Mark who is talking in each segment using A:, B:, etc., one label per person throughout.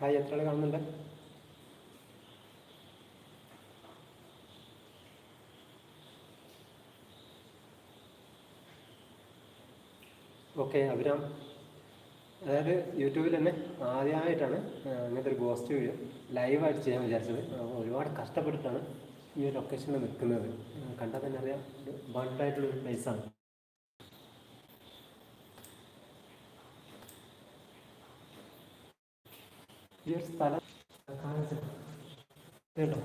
A: Hi എത്ര ആൾ കാണുന്നുണ്ട്? ഓക്കെ അഭിരാം. അതായത് യൂട്യൂബിൽ തന്നെ ആദ്യമായിട്ടാണ് അങ്ങനത്തെ ഒരു ഗോസ്റ്റ് വീഡിയോ ലൈവായിട്ട് ചെയ്യാൻ വിചാരിച്ചത്. ഒരുപാട് കഷ്ടപ്പെട്ടിട്ടാണ് ഈ ഒരു ലൊക്കേഷനിൽ നിൽക്കുന്നത്. കണ്ടാൽ തന്നെ അറിയാം ബൾഡായിട്ടുള്ളൊരു പ്ലേസാണ് ഈ ഒരു സ്ഥലം കേട്ടോ?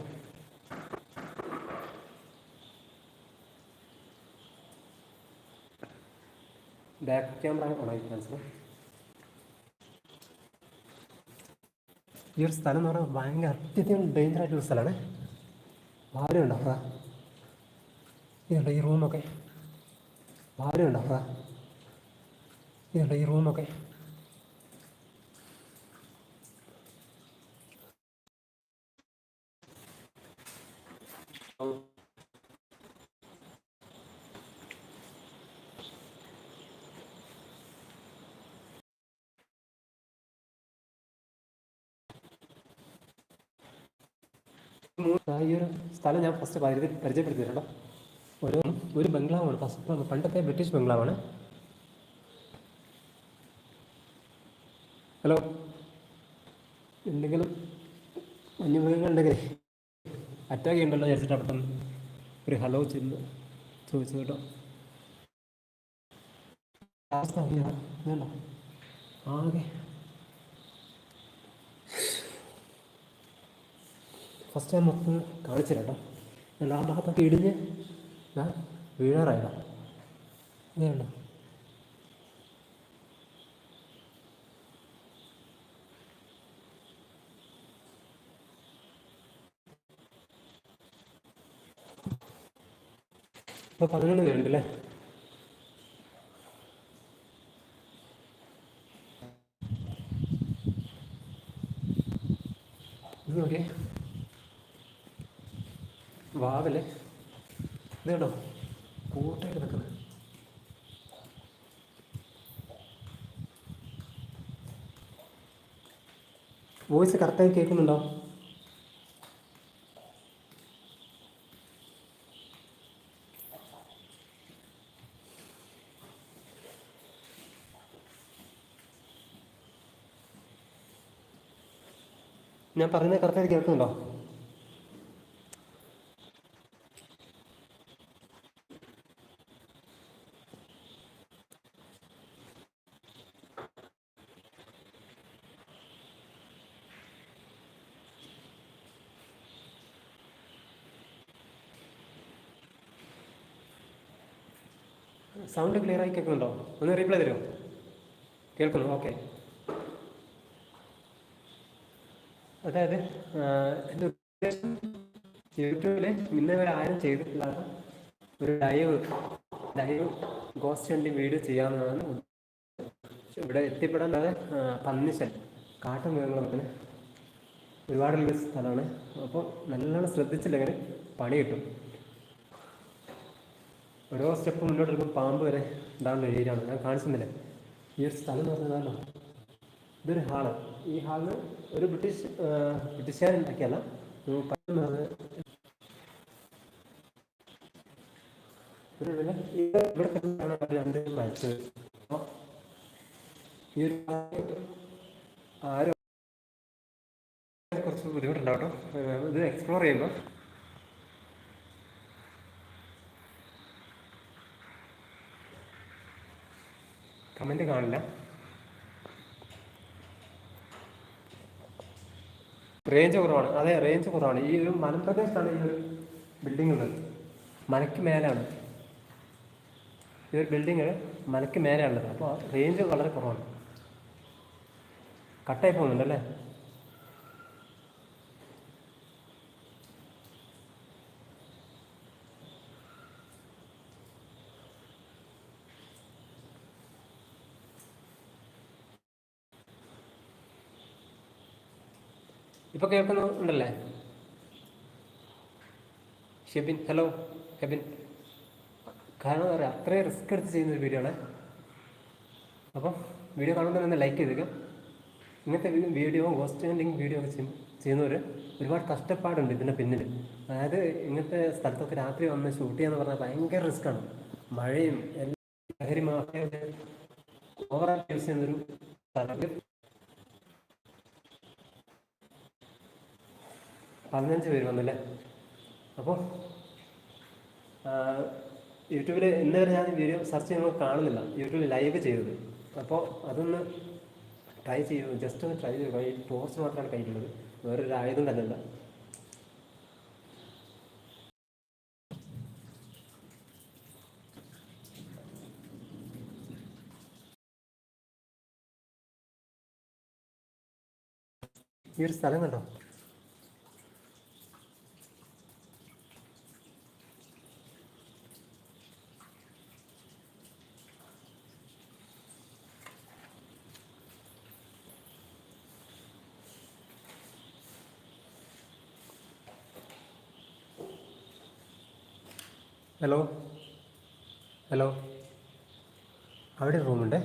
A: ബാക്ക് ക്യാമറ ഈ ഒരു സ്ഥലം എന്ന് പറഞ്ഞാൽ ഭയങ്കര അത്യധികം ഡേഞ്ചർ ആയിട്ടുള്ള സ്ഥലമാണ്. ഭാര്യ ഉണ്ടോ ഇതുണ്ട് ഈ റൂമൊക്കെ ഭാര്യ ഉണ്ടോ ഇതുണ്ട് ഈ റൂമൊക്കെ ഈ ഒരു സ്ഥലം ഞാൻ ഫസ്റ്റ് പരിധി പരിചയപ്പെടുത്തിയിട്ടുണ്ടോ. ഒരു ഒരു ബംഗ്ലാവാണ്. ഫസ്റ്റ് പണ്ടത്തെ ബ്രിട്ടീഷ് ബംഗ്ലാവാണ്. ഹലോ? എന്തെങ്കിലും വന്യമൃഗങ്ങൾ ഉണ്ടെങ്കിൽ അറ്റാക്ക് ചെയ്യണ്ടല്ലോ വിചാരിച്ചിട്ട് അവിടെ ഒരു ഹലോ ചെന്ന് ചോദിച്ചു കേട്ടോ. അവസ്ഥ ആകെ ഫസ്റ്റ് ഞാൻ മൊത്തം കാണിച്ചു കേട്ടോ. ഞാൻ ആ ഭാഗത്തൊക്കെ ഇടിഞ്ഞ് ഞാൻ വീഴാറായതാ ഇതുണ്ടോ ഇപ്പോൾ പതിനൊന്ന് കഴിഞ്ഞിട്ടില്ലേ നോക്കിയേ. വാവല്ലേ? ഇത് കേട്ടോ കൂട്ടായിട്ട് നിൽക്കുന്നത്. വോയിസ് കറക്റ്റായി കേൾക്കുന്നുണ്ടോ? ഞാൻ പറയുന്നത് കറക്റ്റായിട്ട് കേൾക്കുന്നുണ്ടോ? സൗണ്ട് ക്ലിയർ ആയി കേൾക്കുന്നുണ്ടോ? ഒന്ന് റീപ്ലൈ തരുമോ? കേൾക്കുന്നു ഓക്കെ അതായത് എന്റെ ഉദ്ദേശം യൂട്യൂബിൽ വരെ ആരും ചെയ്തിട്ടില്ലാത്ത ഒരു live live ghost hunting video ചെയ്യാവുന്നതാണ് പക്ഷെ ഇവിടെ എത്തിപ്പെടാതെ പന്നിശൽ കാട്ടുമൃഗങ്ങളൊക്കെ ഒരുപാടുള്ള സ്ഥലമാണ്. അപ്പോൾ നല്ലോണം ശ്രദ്ധിച്ചില്ലെങ്കിൽ പണി കിട്ടും. ഓരോ സ്റ്റെപ്പ് മുന്നോട്ട് എടുക്കും പാമ്പ് വരെ ഉണ്ടാകുന്ന ഏരിയ ആണ്. ഞാൻ കാണിച്ചുന്നില്ലേ ഈ ഒരു സ്ഥലം എന്ന് പറഞ്ഞാൽ ഇതൊരു ഹാൾ. ഈ ഹാളിന് ഒരു ബ്രിട്ടീഷ് ബ്രിട്ടീഷുകാർ ഉണ്ടാക്കിയല്ല ഒരു ഒരു ആരോ കുറച്ച് ബുദ്ധിമുട്ടുണ്ടാവട്ടോ ഇത് എക്സ്പ്ലോർ ചെയ്യുമ്പോൾ കമന്റ് കാണില്ല. റേഞ്ച് കുറവാണ്. അതെ റേഞ്ച് കുറവാണ്. ഈ ഒരു മലപ്രദേശത്താണ് ഈ ഒരു ബിൽഡിംഗ് ഉള്ളത്. മലയ്ക്ക് മേലാണ് ഈ ഒരു ബിൽഡിങ് മലയ്ക്ക് മേലെയാണുള്ളത്. അപ്പോൾ റേഞ്ച് വളരെ കുറവാണ്. കട്ടായി പോകുന്നുണ്ടല്ലേ? ഇപ്പോൾ കേൾക്കുന്നുണ്ടല്ലേ ഷെബിൻ ഹലോ ഹെബിൻ കാരണം പറയുക അത്രയും റിസ്ക് എടുത്ത് ചെയ്യുന്ന ഒരു വീഡിയോ ആണ്. അപ്പോൾ വീഡിയോ കാണുമ്പോൾ തന്നെ ലൈക്ക് ചെയ്തേക്കാം. ഇങ്ങനത്തെ വീഡിയോ ഹോസ്റ്റ് ഹാൻഡിങ് വീഡിയോ ഒക്കെ ചെയ്യും ചെയ്യുന്നവർ ഒരുപാട് കഷ്ടപ്പാടുണ്ട് ഇതിന്റെ പിന്നിൽ അതായത് ഇങ്ങനത്തെ സ്ഥലത്തൊക്കെ രാത്രി വന്ന് ഷൂട്ട് ചെയ്യാന്ന് പറഞ്ഞാൽ ഭയങ്കര റിസ്ക്കാണ് മഴയും എല്ലാം ലഹരി മാഫിയ ഓവറായിട്ട് യൂസ് ചെയ്യുന്നൊരു സ്ഥലത്ത് പതിനഞ്ച് പേര് വന്നല്ലേ? അപ്പോൾ യൂട്യൂബിൽ ഇന്ന് വരെ ഞാൻ വീഡിയോ സെർച്ച് ചെയ്യുമ്പോൾ കാണുന്നില്ല. യൂട്യൂബിൽ ലൈവ് ചെയ്തത്. അപ്പോൾ അതൊന്ന് ട്രൈ ചെയ്യൂ. ജസ്റ്റ് ഒന്ന് ട്രൈ ചെയ്യുക ഈ ടോർച്ച് മാത്രമാണ് കഴിക്കുന്നത് വേറൊരു ആയുധം തന്നെ അല്ല ഈ ഒരു സ്ഥലം കണ്ടോ? ഹലോ ഹലോ അവിടെ ഒരു റൂമുണ്ട്.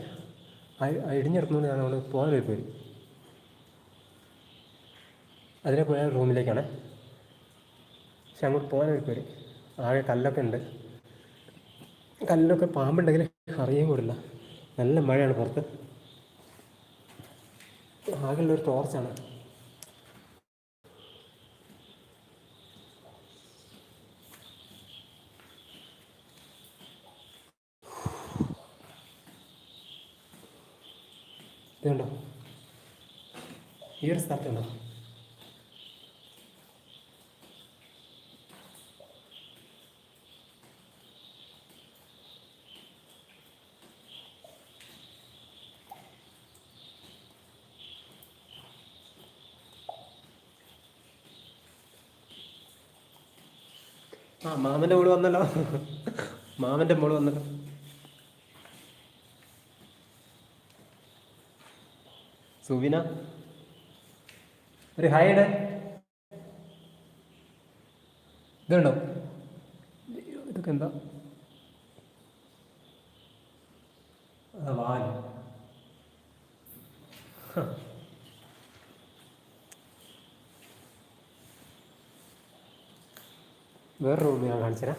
A: ഇടിഞ്ഞെടുത്തുകൊണ്ട് ഞാൻ അവിടെ പോകാൻ ഒരു പേര് അതിലെ പോയ റൂമിലേക്കാണ്. പക്ഷെ അങ്ങോട്ട് പോകാൻ ഒരു പേര് ആകെ കല്ലൊക്കെ ഉണ്ട്. കല്ലൊക്കെ പാമ്പുണ്ടെങ്കിൽ അറിയാൻ കൂടില്ല. നല്ല മഴയാണ് പുറത്ത്. ആകെയുള്ളൊരു ടോർച്ചാണ് ഇതുണ്ടോ ഒരു ആ മാമന്റെ മോൾ വന്നല്ലോ. മാമന്റെ മോൾ വന്നല്ലോ. സുവിന? ഒരു ഹൈഡ് ഇതുണ്ടോ ഇതൊക്കെ എന്താ? ആ വാൽ ഹ. വേറെ റൂം ഞാൻ കാണിച്ചുതരാം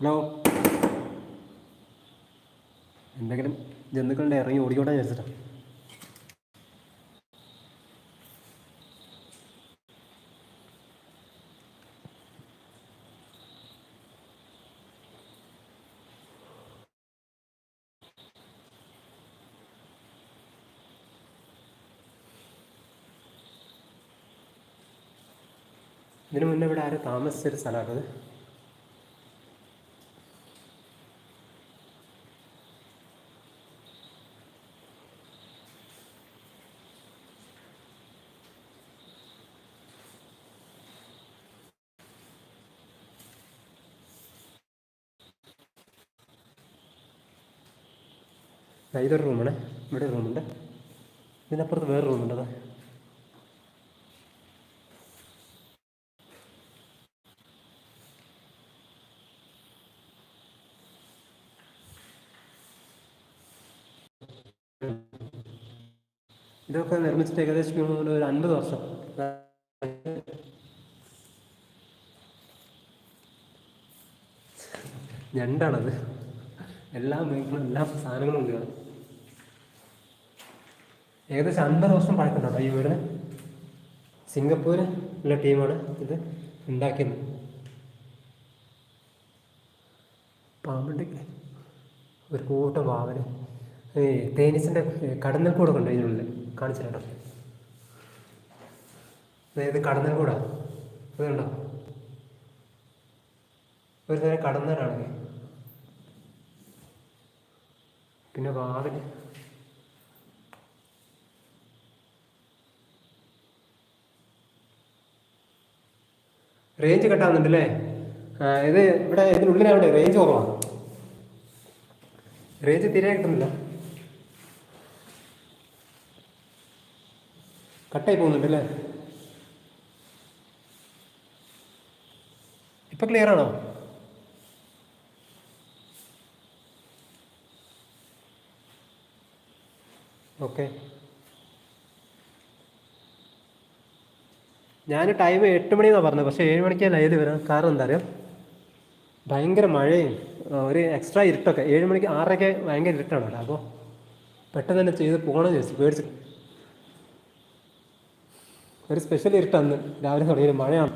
A: ഹലോ എന്തെങ്കിലും ജന്തുക്കളുടെ ഇറങ്ങി ഓടിക്കോട്ടെ വിചാരിച്ചിട്ടാ ഇതിനു മുന്നേ ഇവിടെ ആരും താമസിച്ചൊരു സ്ഥലമാണത്? ഇതൊരു റൂമാണ് ഇവിടെ റൂമുണ്ട് ഇതിനപ്പുറത്ത് വേറെ റൂമുണ്ട് അതാ ഇതൊക്കെ നിർമ്മിച്ചിട്ട് ഏകദേശം ഒരു അൻപത് വർഷം. ഞണ്ടാണത്. എല്ലാ മേഖലകളും എല്ലാ സാധനങ്ങളും ഉണ്ട് ഏകദേശം അൻപത് വർഷം പഴക്കമുണ്ടോ ഈ വീടിന്. സിംഗപ്പൂർ ഉള്ള ടീമാണ് ഇത് ഉണ്ടാക്കിയത്. പാമ്പുണ്ട്. ഒരു കൂട്ടം പാവന് തേനീസിന്റെ കടന്നൽ കൂടെ കണ്ടു ഇതിനുള്ളിൽ കാണിച്ചിട്ടുണ്ടോ? അതായത് കടന്നൽ കൂടാ. അതുണ്ടോ ഒരു നേരം കടന്നലാണ് പിന്നെ വാതിൽ. റേഞ്ച് കട്ടാവുന്നുണ്ടല്ലേ? അല്ലേ ഇത് ഇവിടെ ഇതിനുള്ളിലാവട്ടെ റേഞ്ച് കുറവാണ് റേഞ്ച് തീരെ കിട്ടുന്നില്ല. കട്ടായി പോകുന്നുണ്ടല്ലേ? ഇപ്പൊ ക്ലിയർ ആണോ? ഓക്കെ ഞാൻ ടൈം എട്ട് മണിന്നാണ് പറഞ്ഞത്. പക്ഷേ ഏഴ് മണിക്ക് ലൈവ് വരാം. കാരണം എന്താ അറിയാം? ഭയങ്കര മഴയും ഒരു എക്സ്ട്രാ ഇരുട്ടൊക്കെ. ഏഴ് മണിക്ക് ആറരയ്ക്ക് ഭയങ്കര ഇരുട്ടാണ് അപ്പോൾ പെട്ടെന്ന് തന്നെ ചെയ്ത് പോകണമെന്ന് ചോദിച്ചു പേടിച്ച് ഒരു സ്പെഷ്യൽ ഇരുട്ടന്ന് രാവിലെ തുടങ്ങിയ മഴയാണ്.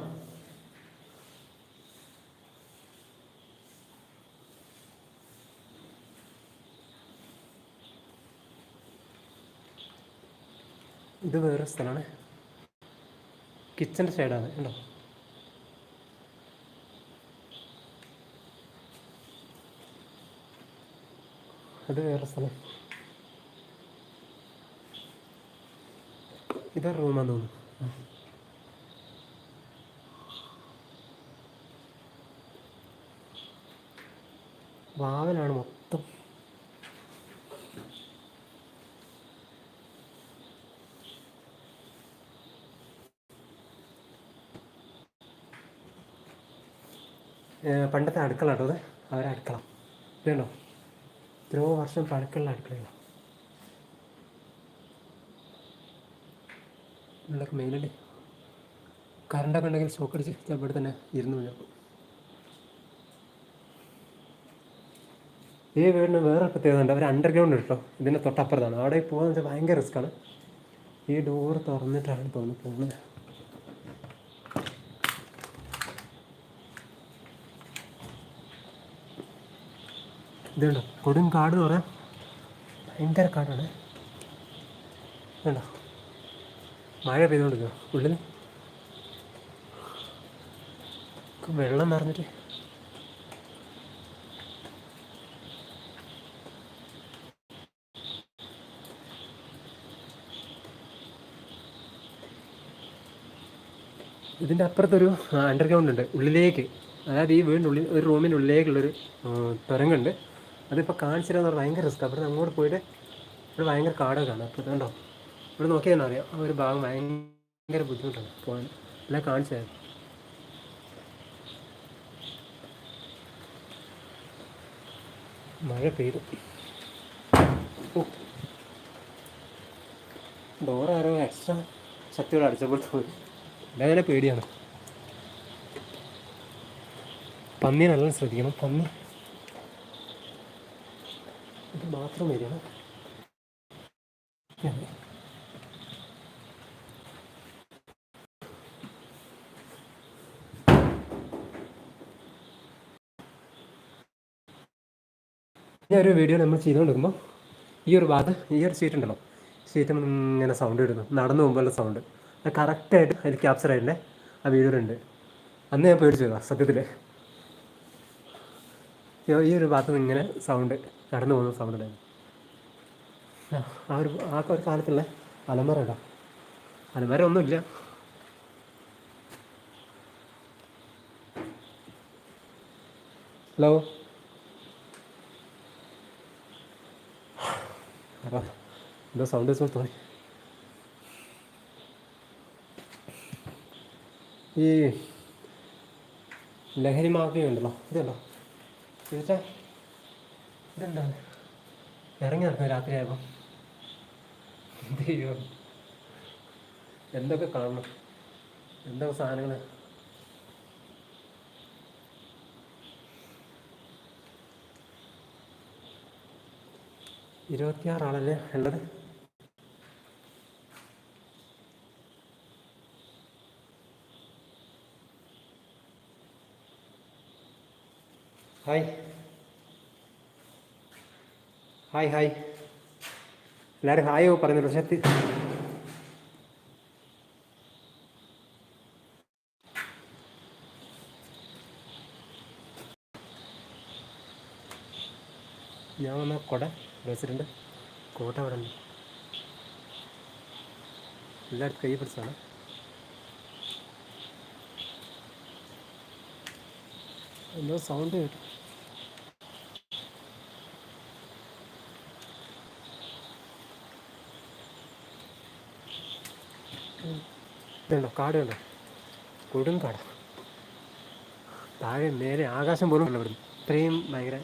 A: ഇത് വേറൊരു സ്ഥലമാണ്. കിച്ചന്റെ സൈഡാണ് ഉണ്ടോ അത് വേറെ സ്ഥലം. ഇതൊരു റൂമാന്ന് തോന്നുന്നു. ആ. വാവലാണ് മൊത്തം. പണ്ടത്തെ അടുക്കള കേട്ടോ അത് അവരെ അടുക്കള ഇതുണ്ടോ? എത്രയോ വർഷം പഴക്കമുള്ള അടുക്കളയാണ് ഉള്ളൊക്കെ മെയിനല്ലേ കറണ്ടൊക്കെ ഉണ്ടെങ്കിൽ സ്റ്റോക്ക് അടിച്ച് ചിലപ്പോൾ തന്നെ ഇരുന്നു വീഴും ഈ വീടിന് വേറെ പ്രത്യേകത ഉണ്ട്. അവർ അണ്ടർഗ്രൗണ്ട് കേട്ടോ ഇതിന്റെ തൊട്ടപ്പുറത്താണ്. അവിടെ പോകാന്ന് വെച്ചാൽ ഭയങ്കര റിസ്ക്കാണ് ഈ ഡോർ തുറന്നിട്ടാണ് തോന്നുന്നു പോകുന്നത് ഇതുണ്ടോ കൊടും കാട് എന്ന് പറയാം. ഭയങ്കര കാടാണ്. വേണ്ടോ മഴ പെയ്തുകൊണ്ടിരിക്കുക ഉള്ളിൽ വെള്ളം നിറഞ്ഞിട്ട്. ഇതിന്റെ അപ്പുറത്തൊരു അണ്ടർഗ്രൗണ്ട് ഉണ്ട്. ഉള്ളിലേക്ക്. അതായത് ഈ വീടിന്റെ ഉള്ളിൽ ഒരു റൂമിന്റെ ഉള്ളിലേക്കുള്ളൊരു ആ, തുരങ്കമുണ്ട് അതിപ്പോൾ കാണിച്ചിരുന്ന ഭയങ്കര റിസ്ക് അപ്പോൾ അങ്ങോട്ട് പോയിട്ട് ഇവിടെ ഭയങ്കര കാടൊക്കെ ആണ് അപ്പോൾ ഇതുണ്ടോ? ഇവിടെ നോക്കിയാൽ തന്നെ അറിയാം. ആ ഒരു ഭാഗം ഭയങ്കര ബുദ്ധിമുട്ടാണ്. പോകാൻ എല്ലാം കാണിച്ചു മഴ പെയ്തു. ഡോർ ആരോ എക്സ്ട്രാ ശക്തിയോടെ അടിച്ചപ്പോൾ തോന്നി അങ്ങനെ പേടിയാണ്. പന്നി നല്ല ശ്രദ്ധിക്കണം. പന്നി. ഇത് മാത്രം വരികയാണ് ഈ ഒരു വീഡിയോ നമ്മൾ ചെയ്തുകൊണ്ടിരിക്കുമ്പോൾ ഈ ഒരു ഭാഗത്ത് ഈ ഒരു സീറ്റ് ഉണ്ടല്ലോ. സീറ്റ് ഇങ്ങനെ സൗണ്ട് ഇടുന്നു നടന്നു പോകുമ്പോഴുള്ള സൗണ്ട് അത് കറക്റ്റായിട്ട് അതിൽ ക്യാപ്ചർ ആയിട്ടുണ്ട് ആ വീഡിയോയിലുണ്ട് അന്ന് ഞാൻ പേടിച്ചു പേടിച്ചതാ സത്യത്തിൽ ഈ ഒരു ഭാഗത്ത് ഇങ്ങനെ സൗണ്ട് നടന്നു പോകുന്ന സൗണ്ട് ഉണ്ടായിരുന്നു. ആ, ഒരു ആ ഒരു കാലത്തുള്ള അലമറ ഇടാം അലമര ഒന്നുമില്ല. ഹലോ എന്തോ സൗണ്ട് വെച്ചോ തോന്നി ഈ ലഹരി മാഫിയ ഉണ്ടല്ലോ ഇതുണ്ടോ ചോദിച്ചാ ഇതെന്താണ് ഇറങ്ങി നടക്കും രാത്രിയായപ്പോൾ എന്ത് ചെയ്യുമോ എന്തൊക്കെ കാണണം? എന്തൊക്കെ സാധനങ്ങൾ ഇരുപത്തിയാറ് ആളല്ലേ ഉള്ളത് ഹായ്. Hi hi. എല്ലാവരും ഹായോ പറഞ്ഞു പക്ഷേ തി- ഞാൻ വന്ന കൊട വെച്ചിട്ടുണ്ട് കോട്ട അവിടെ ഉണ്ട്. എല്ലായിടത്തും കൈ പിടിച്ചാണ് എന്തോ സൗണ്ട് കേട്ടു. ഇതുണ്ടോ? കാട് കണ്ടോ? കൊടും താഴെ നേരെ ആകാശം പോലും ഉള്ള ഇവിടുന്ന്. ഇത്രയും ഭയങ്കര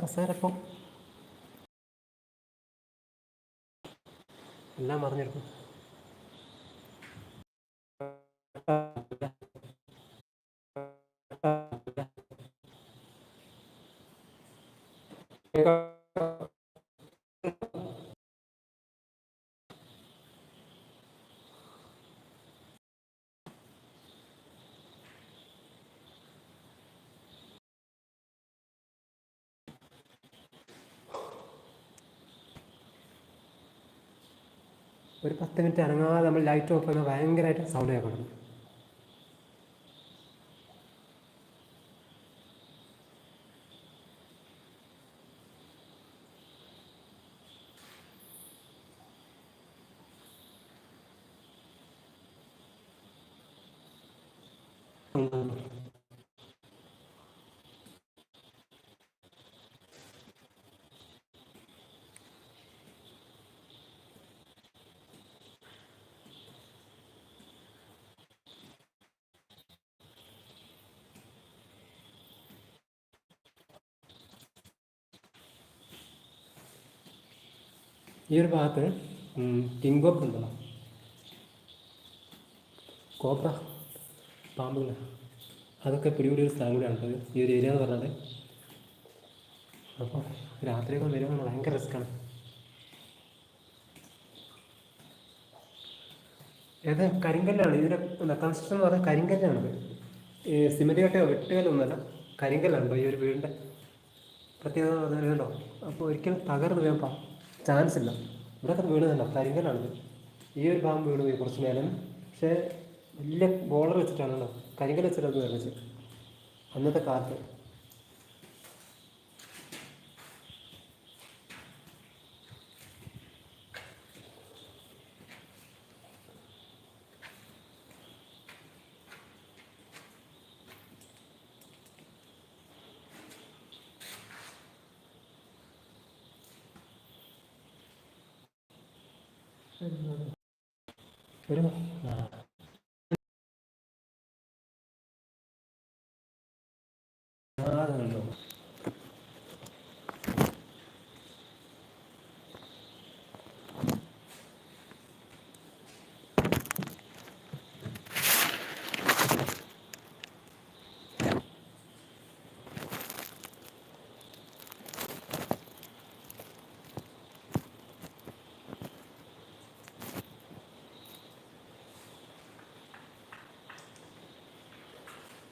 A: ഉം, ആ. കസേരപ്പം എല്ലാം മറിഞ്ഞെടുക്കും ഒരു പത്ത് മിനിറ്റ് അനങ്ങാതെ നമ്മൾ ലൈറ്റ് ഓഫ് ചെയ്യുന്ന ഭയങ്കരമായിട്ട് സൗണ്ട് കേൾക്കണം. ഈ ഒരു ഭാഗത്ത് കിങ്കോപ്പ് ഉണ്ടല്ലോ. കോബ്ര പാമ്പുകൾ അതൊക്കെ പിടികൂടിയ ഒരു സ്ഥലം കൂടിയാണ് ഇത്. ഈ ഒരു ഏരിയ എന്ന് പറഞ്ഞാൽ അപ്പോൾ രാത്രിയൊക്കെ വരുമ്പോൾ ഭയങ്കര റിസ്ക്കാണ് ഇത് കരിങ്കല്ലാണ്. ഇതിന്റെ കൺസ്ട്രക്ഷൻ എന്ന് പറഞ്ഞാൽ കരിങ്കല്ലാണ്. ഈ സിമെന്റ് കട്ടയോ വെട്ടുകല്ലൊന്നുമല്ല കരിങ്കല്ലാണ് ഈ ഒരു വീടിന്റെ പ്രത്യേകത പറഞ്ഞാൽ അപ്പോൾ ഒരിക്കലും തകർന്ന് വീഴാൻ ചാൻസ് ഇല്ല ഇവിടെയൊക്കെ വീണതല്ല കരിങ്കലാണിത് ഈ ഒരു ഭാഗം വീണ് പോയി കുറച്ച് മേലെ. പക്ഷേ വലിയ ബോളർ വെച്ചിട്ടാണ് കരിങ്കൽ വെച്ചിട്ടാണ് നിർമ്മിച്ചത്. അന്നത്തെ കാലത്ത് ഒരു ആ ആകുന്നുണ്ടോ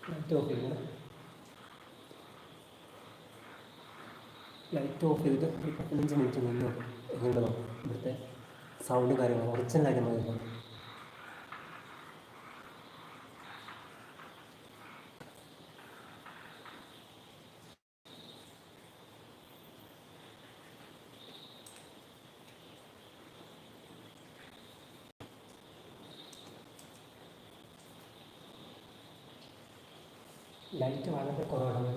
A: ലൈറ്റ് ഓഫ് ചെയ്യണം ലൈറ്റ് ഓഫ് ചെയ്തിട്ട് ഒരു പതിനഞ്ച് മിനിറ്റ് നിന്ന് എങ്ങനെ നോക്കും ഇവിടുത്തെ സൗണ്ട് കാര്യങ്ങൾ ഒറിജിനലായിട്ട് നമ്മൾ കേൾക്കണം ലൈറ്റ് വളരെ കുറവാണ്.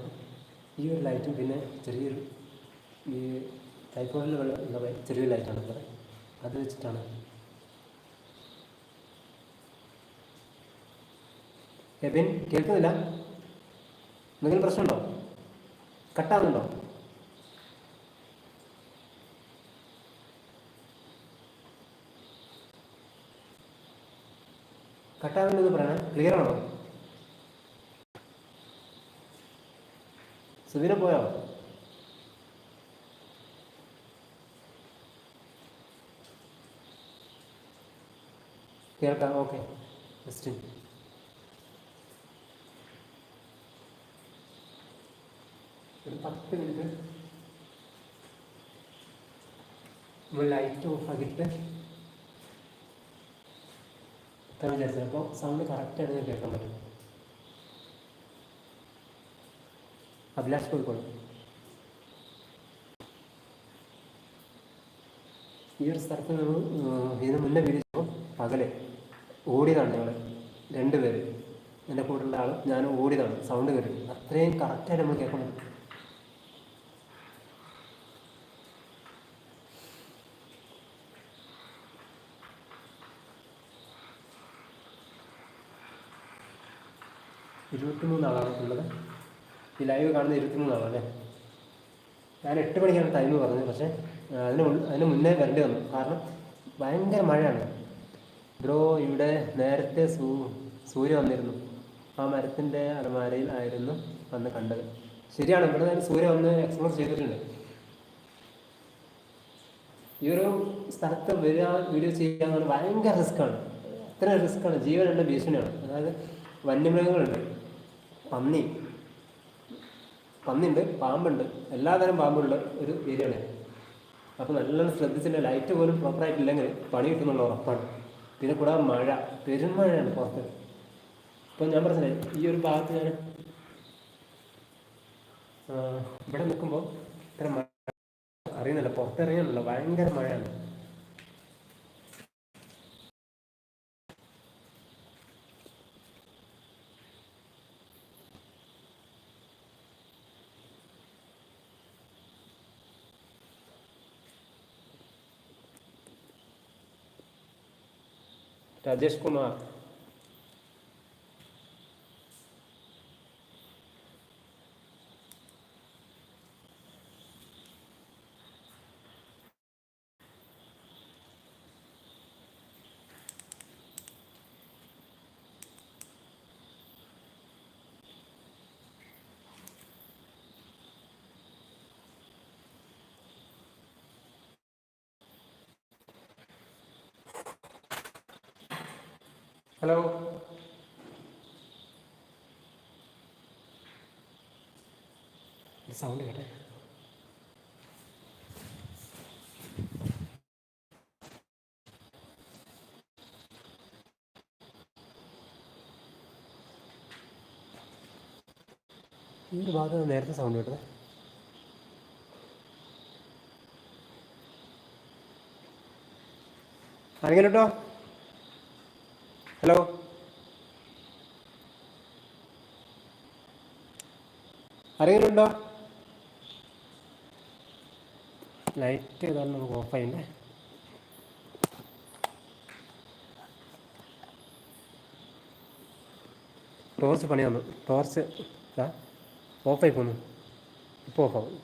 A: ഈ ഒരു ലൈറ്റും പിന്നെ ചെറിയൊരു ഈ ടൈപ്പോഡിൽ ഉള്ള ചെറിയൊരു ലൈറ്റാണ് ഇവിടെ അത് വെച്ചിട്ടാണ്. എബിൻ കേൾക്കുന്നില്ല? എന്തെങ്കിലും പ്രശ്നമുണ്ടോ? കട്ടാകുന്നുണ്ടോ കട്ടാകുന്നുണ്ടെന്ന് പറയണേ. ക്ലിയർ ആണോ? സുബീന പോയോ? കേൾക്കാം ഓക്കെ. ജസ്റ്റ് ഒരു പത്ത് മിനിറ്റ്. നമ്മൾ ലൈറ്റ് ഓഫ് ആക്കിയിട്ട് എത്താൻ വിചാരിച്ചത്. അപ്പോൾ സൗണ്ട് കറക്റ്റായിട്ട് കേൾക്കാൻ പറ്റും. അഭിലാഷ് കോഴിക്കോട്. ഈ ഒരു സ്ഥലത്ത് നമ്മൾ ഇതിന് മുന്നേ വീഡിയോ പകലെ ഓടിയതാണ് ഞങ്ങൾ രണ്ടുപേര് എന്റെ കൂടെയുള്ള ആൾ ഞാൻ ഓടിയതാണ്. സൗണ്ട് കേട്ടു അത്രയും കറക്റ്റായിട്ട് നമ്മൾ കേൾക്കണം ഇരുപത്തിമൂന്ന് ആളാണ് ഉള്ളത്. ഈ ലൈവ് കാണുന്ന ഇരുപത്തിമൂന്നാണ് അല്ലേ? ഞാൻ എട്ട് മണിക്കാണ് ടൈം പറഞ്ഞത്. പക്ഷേ അതിന് അതിന് മുന്നേ വരേണ്ടി വന്നു. കാരണം ഭയങ്കര മഴയാണ്. ബ്രോ ഇവിടെ നേരത്തെ സൂ സൂര്യ വന്നിരുന്നു. ആ മരത്തിന്റെ അലമാരയിൽ ആയിരുന്നു വന്ന് കണ്ടത്. ശരിയാണ് ഇവിടെ ഞാൻ സൂര്യ വന്ന് എക്സ്പ്ലോർ ചെയ്തിട്ടുണ്ട്. ഈ ഒരു സ്ഥലത്ത് വരിക വീഡിയോ ചെയ്യുക എന്ന് പറഞ്ഞാൽ ഭയങ്കര റിസ്ക്കാണ് അത്ര റിസ്ക്കാണ് ജീവനുള്ള ഭീഷണിയാണ്. അതായത് വന്യമൃഗങ്ങളുണ്ട്. പന്നി പന്നിയുണ്ട് പാമ്പുണ്ട് എല്ലാതരം പാമ്പുള്ള ഒരു ഏരിയയാണ് അപ്പോൾ നല്ലോണം ശ്രദ്ധിച്ചില്ല ലൈറ്റ് പോലും പ്രോപ്പറായിട്ടില്ലെങ്കിൽ പണി കിട്ടുന്നുള്ള ഉറപ്പാണ്. പിന്നെ കൂടാതെ മഴ പെരുമഴയാണ് പുറത്ത്. ഇപ്പം ഞാൻ പറഞ്ഞില്ലേ ഈ ഒരു ഭാഗത്ത് ഞാൻ ഇവിടെ നിൽക്കുമ്പോൾ ഇത്ര മഴ അറിയുന്നില്ല പുറത്തിറങ്ങിയല്ലോ ഭയങ്കര മഴയാണ്. Agradeço, Kumar. ഹലോ സൗണ്ട് കേട്ടെ? ഈ ഒരു നേരത്തെ സൗണ്ട് കേട്ടത്? അങ്ങനെ കേട്ടോ ഹലോ ആരെങ്കിലും ഉണ്ടോ ലൈറ്റ് ഏതായാലും നമുക്ക് ഓഫ് ചെയ്യണ്ടേ ടോർച്ച് പണി വന്നു ടോർച്ച് ഓഫായി പോന്നു ഇപ്പോൾ ഓഫാവും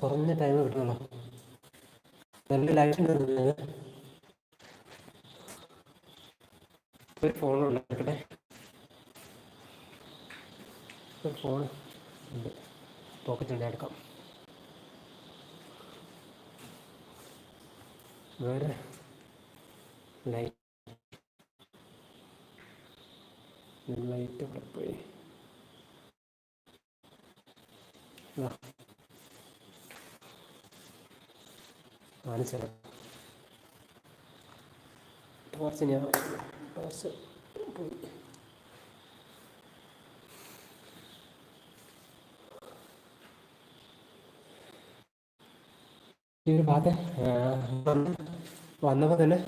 A: കുറഞ്ഞ ടൈം കിട്ടുന്നുള്ളൂ നല്ല ലൈറ്റ് ഒരു ഫോൺ ഉണ്ടാക്കട്ടെ ഒരു ഫോൺ ഉണ്ട് പോക്കറ്റ് എടുക്കാം വേറെ ലൈറ്റ് ലൈറ്റ് ഇവിടെ പോയി കാണിച്ചത് ടോർച്ച് ഞാൻ ടോർച്ച് പോയി. ഈ ഒരു ഭാഗത്ത് വന്നപ്പോൾ തന്നെ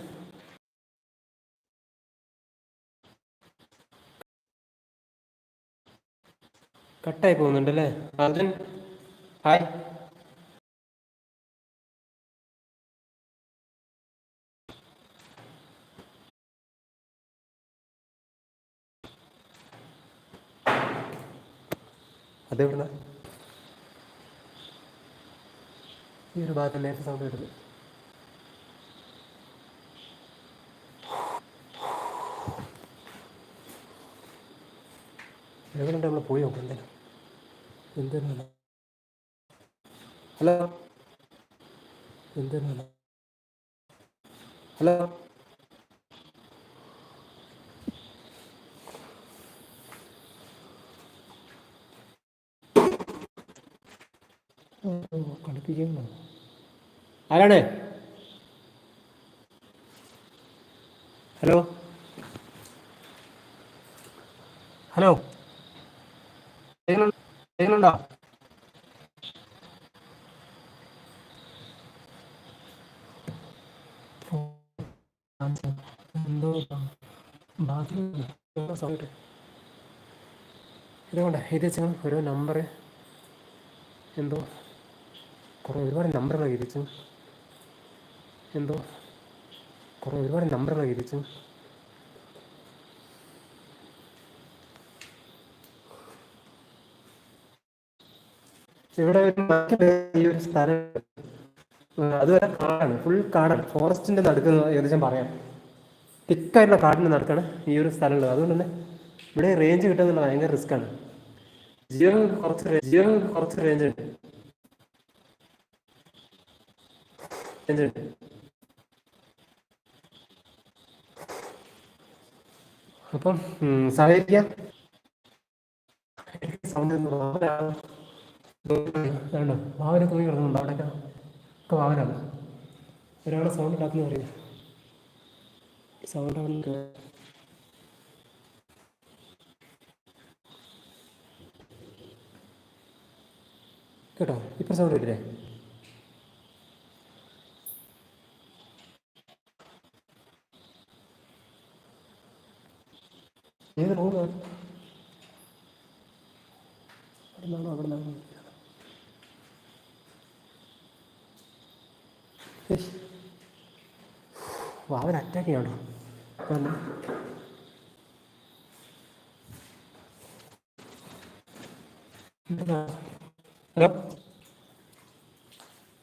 A: കട്ടായി പോകുന്നുണ്ടല്ലേ? അർജുൻ ഹായ്. അതെവിടുന്ന? ഈ ഒരു ഭാഗത്ത് നേരത്തെ സൗണ്ട് വരുന്നത് എവിടെ നമ്മൾ പോയി നോക്കാം എന്തായാലും. എന്തായാലും ഹലോ? എന്താണ് ഹലോ? കളിപ്പിക്കുന്നു ആരാണ്? ഹലോ? ഹലോ? കേൾക്കുന്നുണ്ടോ? എന്തോ ഇത് വെച്ചാൽ ഓരോ നമ്പർ എന്തോ കുറേ ഒരുപാട് നമ്പറുകൾ എഴുതിച്ചു എന്തോ? കുറേ ഒരുപാട് നമ്പറുകൾ എഴുതിച്ചു ഇവിടെ ഈ ഒരു സ്ഥലം. അതുവരെ കാടാണ്. ഫുൾ കാടാണ്. ഫോറസ്റ്റിന്റെ നടുക്ക് ഏകദേശം പറയാം. തിക്കായിട്ടുള്ള കാടിന്റെ നടുക്കാണ് ഈ ഒരു സ്ഥലമുള്ളത്. അതുകൊണ്ട് തന്നെ ഇവിടെ റേഞ്ച് കിട്ടുന്നുള്ള ഭയങ്കര ഭയങ്കര റിസ്ക്കാണ് ജിയോ കുറച്ച് ജിയോ കുറച്ച് റേഞ്ച് ഉണ്ട്. ഉണ്ട് അപ്പം സഹകരിക്കാം സൗണ്ട് വേണ്ട വാവന തൂങ്ങി കിടക്കുന്നുണ്ട്. അവിടെയൊക്കെ ഒക്കെ ഭാവനാണ് ഒരാളെ സൗണ്ട് ഉണ്ടാക്കുന്ന പറയുന്നത് സൗണ്ട് അവൻ കേട്ടോ. ഇപ്പൊ സൗണ്ട് കേട്ടില്ലേ? ഏത് റൂമാണ് അവിടെ അവിടെ നിന്നാണോ അവൻ അറ്റാക്ക് ചെയ്യണോ? വന്നു. ഹലോ?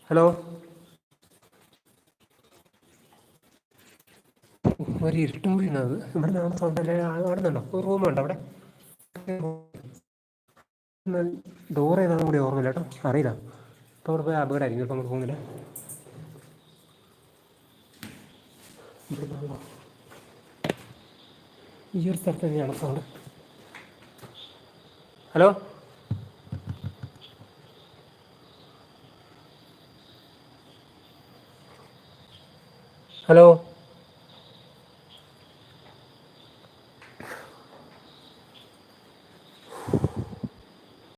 A: ഹലോ? ഒരു ഇരുട്ടും മുറിയുന്നത് ഇവിടെ നമ്മൾ നിന്നുണ്ടോ ഒരു റൂമുണ്ട് അവിടെ. ഡോർ ഏതാണെന്ന് കൂടി ഓർമ്മയില്ല കേട്ടോ. അറിയില്ല. ഇപ്പോൾ അവിടെ പോയി അപകടമായിരിക്കും ഇപ്പോൾ അങ്ങോട്ട് പോകുന്നില്ല ഈ ഒരു സ്ഥലത്ത് തന്നെയാണ് സൗണ്ട് ഹലോ? ഹലോ?